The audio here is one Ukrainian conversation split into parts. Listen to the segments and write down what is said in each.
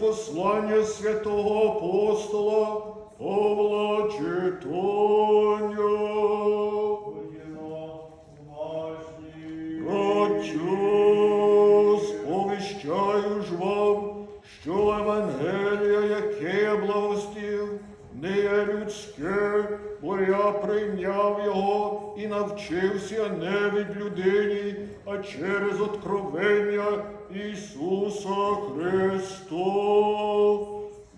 послання святого апостола Павла читання. Братю, сповіщаю ж вам, що Евангелія, яке я благостів, не є людське, бо я прийняв його і навчився не від людині, а через откровення Ісуса Христа.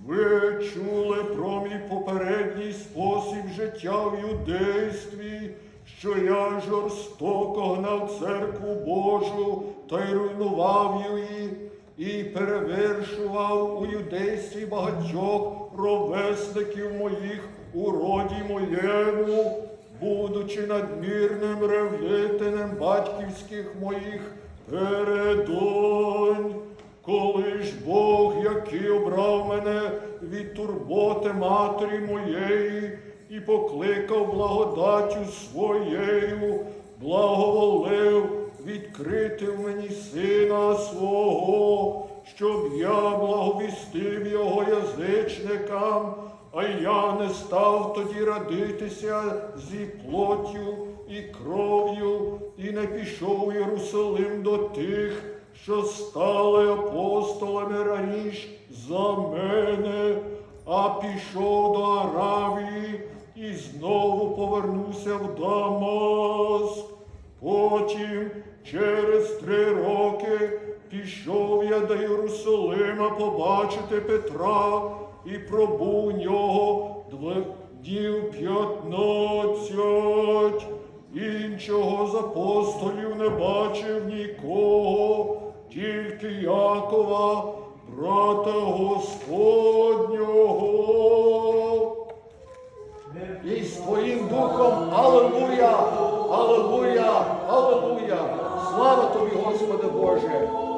Ви чули про мій попередній спосіб життя в юдействі, що я жорстоко гнав церкву Божу та й руйнував її, і перевершував у юдействі багатьох ровесників моїх у роді моєму, будучи надмірним ревнителем батьківських моїх передонь. Коли ж Бог, який обрав мене від турботи матері моєї і покликав благодаттю своєю, благоволив відкрити в мені сина свого, щоб я благовістив його язичникам, а я не став тоді радитися зі плоттю і кров'ю, і не пішов Єрусалим до тих, що стали апостолами раніше за мене, а пішов до Аравії і знову повернувся в Дамаск. Потім, через три роки, до Єрусалима побачити Петра і пробув у нього днів п'ятнадцять. Іншого з апостолів не бачив нікого, тільки Якова, брата Господнього. І з твоїм духом, Аллилуйя, Аллилуйя, Аллилуйя. Слава тобі, Господи Боже.